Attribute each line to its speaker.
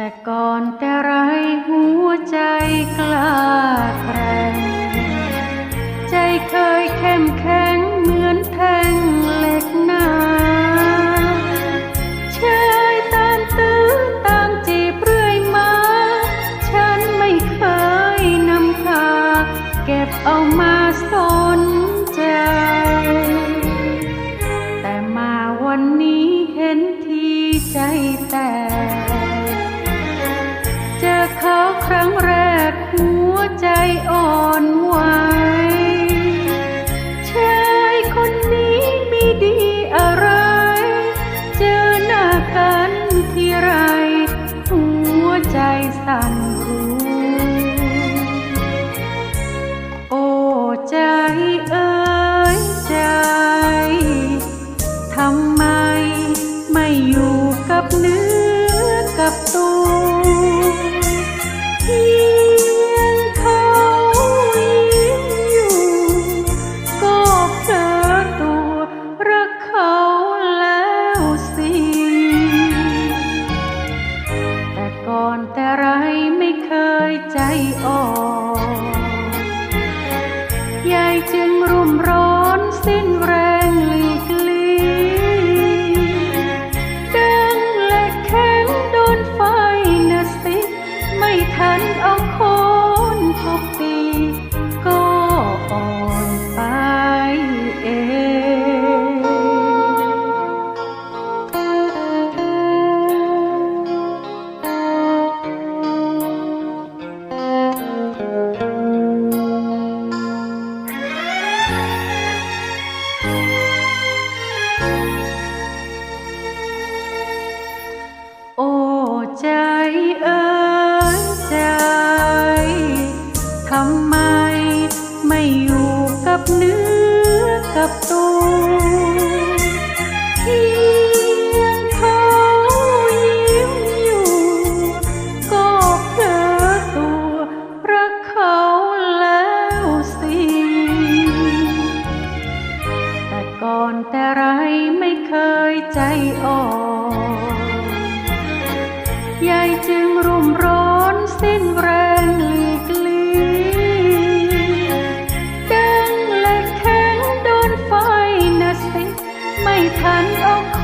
Speaker 1: แต่ก่อนแต่ไรหัวใจกล้า ครั้งแรกหัวใจอ่อนไหวชายคนนี้มีดีอะไร เจอหน้ากันทีไร หัวใจสั่นรู้ โอ้ใจเอ้ยใจ ทำไมไม่อยู่กับเนื้อกับตัว ใจอ่อนยายจึง กับเนื้อกับตัวเพียงเขายิ้มอยู่ ก็เผลอตัวรักเขาแล้วสิ แต่ก่อนแต่ไรไม่เคยใจอ่อนยายจึงรุ่ ดัง